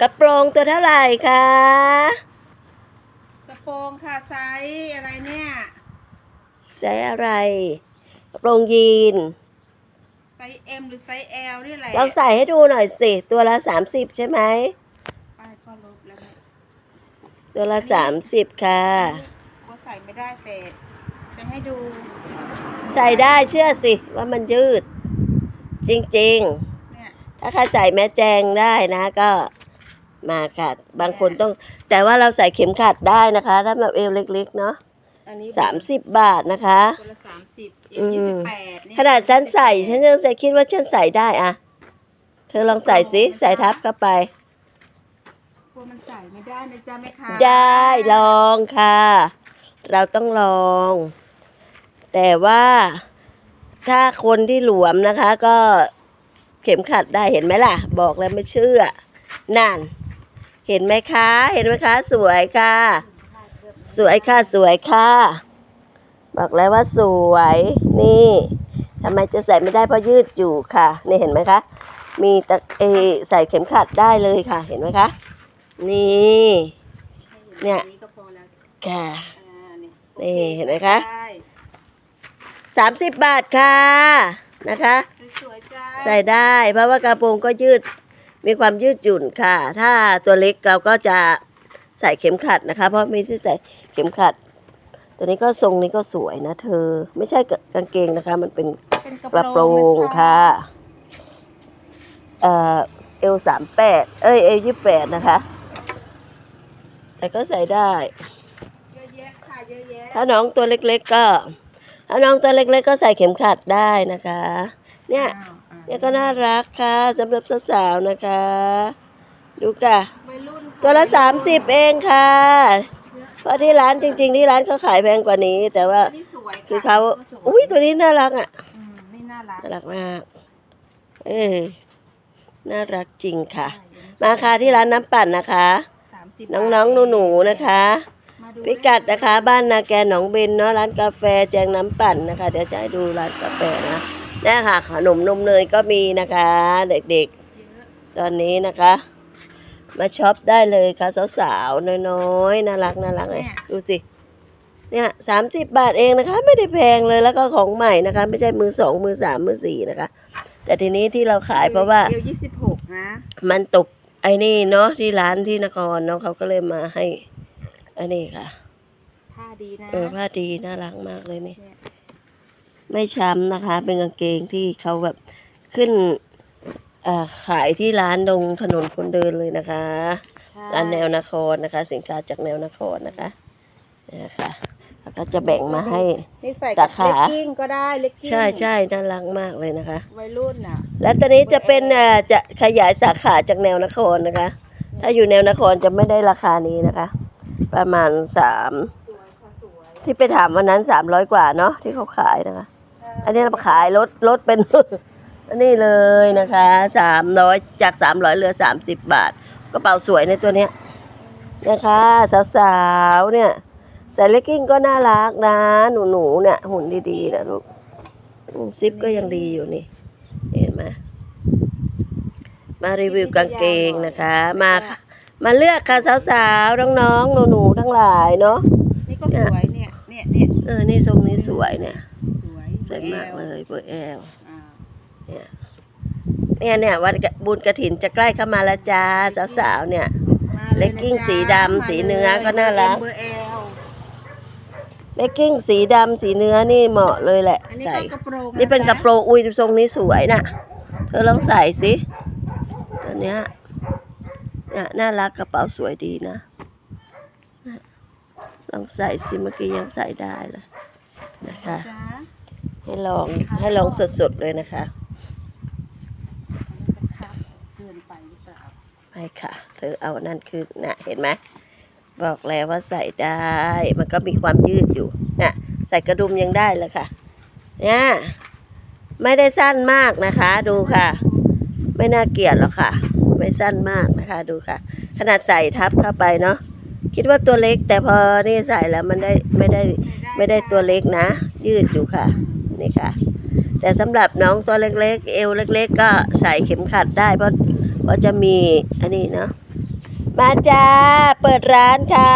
กระโปรงตัวเท่าไหร่คะกระโปรงค่ะไซส์อะไรเนี่ยใส่อะไร กระโปรงยีนไซส์ M หรือไซส์ L นี่แหละลองใส่ให้ดูหน่อยสิ ตัวละสามสิบใช่ไหมไปก็ลบแล้วเนี่ยตัวละสามสิบค่ะ ก็ใส่ไม่ได้แต่จะให้ดู ใส่ได้เชื่อสิ ว่ามันยืด จริงเนี่ยๆถ้าใครใส่แม่แจงได้นะก็ มาค่ะ บางคนต้อง แต่ว่าเราใส่เข็มขัดได้นะคะ ถ้าแบบเอวเล็กๆเนาะอันนี้สามสิบบาทนะคะตัวละสามสิบเออืวยี่มสิบแปดเยขนาดฉันใส่ฉันยังใส่คิดว่าฉันใส่ได้อะเธอลองใส่สิใส่ทับเข้าไป กลัวมันใส่ไม่ได้นะจ๊ะแม่ค้าได้ลองค่ะ เราต้องลอง แต่ว่าถ้าคนที่หลวมนะคะ ก็เข็มขัดได้เห็นไหมล่ะ บอกแล้วไม่เชื่อนั่น เห็นไหมคะ เห็นไหมคะ สวยค่ะ สวยค่ะ สวยค่ะ บอกแล้วว่าสวย นี่ทำไมจะใส่ไม่ได้เพราะยืดอยู่ค่ะ นี่เห็นไหมคะ มีตะเอใส่เข็มขัดได้เลยค่ะ เห็นไหมคะ นี่ เนี่ยอัก็พอแล้วค่ะอ่านี่นี่เห็นไหมคะได้สามสิบบาทค่ะ นะคะสวยๆจ้าใส่ได้ เพราะว่ากระโปรงก็ยืด มีความยืดหยุ่นค่ะ ถ้าตัวเล็กเราก็จะใส่เข็มขัดนะคะ เพราะมีที่ใส่เข็มขัด ตัวนี้ก็ทรงนี้ก็สวยนะเธอ ไม่ใช่กางเกงนะคะ มันเป็นเป็นกระโปรงค่ะ เอ่อเอลสามแปดเอ้ยเอลยี่แปดนะคะ แต่ก็ใส่ได้เยอะแยะค่ะเยอะแยะถ้าน้องตัวเล็กๆก็ ถ้าน้องตัวเล็กๆก็ใส่เข็มขัดได้นะคะ เนี่ยอ้าวอะ เนี่ยก็น่ารักค่ะสำหรับสาวๆนะคะ ดูค่ะวัยรุ่นตัวละสามสิบเองค่ะ เพราะที่ร้านจริง ๆ ที่ร้านเขาขายแพงกว่านี้ แต่ว่านี่สวยะคือเขาสวยอุ้ยตัวนี้น่ารักอะอืมนี่น่ารักน่ารักมาก เออน่ารักจริงค่ะ มาค่ะที่ร้านน้ำปั่นนะคะสามสิบน้องๆหนูๆนะคะมาดูพิกัดนะคะ บ้านนาแกหนองเบนเนาะร้านกาแฟแจงน้ำปั่นนะคะ เดี๋ยวจะให้ดูร้านกาแฟนะ นี่ค่ะขนมนมเนยก็มีนะคะ เด็กเยอะๆตอนนี้นะคะ มาช็อปได้เลยค่ะสาวๆน้อยๆน่ารักน่ารักเลยดูสิเนี่ยสามสิบบาทเองนะคะ ไม่ได้แพงเลยแล้วก็ของใหม่นะคะ ไม่ใช่มือสองมือสามมือสี่นะคะ แต่ทีนี้ที่เราขายเพราะว่าเอวยี่สิบหกนะมันตกไอ้นี่เนาะที่ร้านที่นครเนาะเขาก็เลยมาให้อันนี้ค่ะ ผ้าดีนะเออผ้าดีน่ารักมากเลยนี่เนี่ย ไม่ช้ำนะคะ เป็นกางเกงที่เขาแบบขึ้นเอ่อขายที่ร้านตรงถนนคนเดินเลยนะคะ ร้านแนวนครนะคะ สินค้าจากแนวนครนะคะเนี่ยค่ะแล้วก็จะแบ่งมาให้นี่ใส่สากับขาเลกกิ้งก็ได้เลกกิ้งใช่ใช่น่ารักมากเลยนะคะวัยรุ่นน่ะและตอนนี้จะเป็นเอ่อจะขยายสาขาจากแนวนครนะคะ ถ้าอยู่แนวนครจะไม่ได้ราคานี้นะคะ ประมาณสามสวยค่ะสวยที่ไปถามวันนั้นสามร้อยกว่าเนาะที่เขาขายนะคะ อันนี้เราขายลดลดเป็น อันนี้เลยนะคะสามร้อยจากสามร้อยเหลือสามสิบบาทกระเป๋าสวยในตัวเนี้ยนะคะสาวๆเนี่ยใส่เลกกิ้งก็น่ารักนะ หนูหนูๆเนี่ยหุ่นดีๆนะลูกอืมซิปก็ยังดีอยู่นี่ เห็นไหมมารีวิวกางเกงนะคะมาค่ะมาเลือกค่ะสาวๆน้องๆหนูๆทั้งหลายเนาะนี่ก็สวยเนี่ยเนี่ยเนี่ยเออนี่ทรงนี้สวยเนี่ย สวยสวยมากเลยเบอร์แอลอ่าเนี่ยเนี่ยเนี่ยวันกะบุญกระถินจะใกล้เข้ามาแล้วจ้าสาวๆเนี่ยมาเลกกิ้งสีดำสีเนื้อก็น่ารักเบอร์เอลเลกกิ้งสีดำสีเนื้อนี่เหมาะเลยแหละอันนี้ใส่ก็กระโปรงนี่เป็นกระโปรงอุ้ยทรงนี้สวยน่ะ เธอลองใส่สิตัวเนี้ยเนี่ยน่ารักกระเป๋าสวยดีนะน่ะลองใส่สิเมื่อกี้ยังใส่ได้เลยนะคะจ้า ให้ลองให้ลองสดๆเลยนะคะมันจะคับเกินไปหรือเปล่าไม่ค่ะ เธอเอานั่นคือน่ะเห็นไหมบอกแล้วว่าใส่ได้ มันก็มีความยืดอยู่น่ะใส่กระดุมยังได้เลยค่ะเนี่ยไม่ได้สั้นมากนะคะ ดูค่ะ ไม่น่าเกลียดหรอกค่ะ ไม่สั้นมากนะคะดูค่ะ ขนาดใส่ทับเข้าไปเนาะคิดว่าตัวเล็กแต่พอนี่ใส่แล้วมันได้ไม่ได้ไม่ได้ตัวเล็กนะ ยืดอยู่ค่ะ นี่ค่ะ แต่สำหรับน้องตัวเล็กๆ เอวเล็ก ๆ ก็ใส่เข็มขัดได้เพราะเพราะจะมีอันนี้เนาะมาจ้า เปิดร้านค่ะ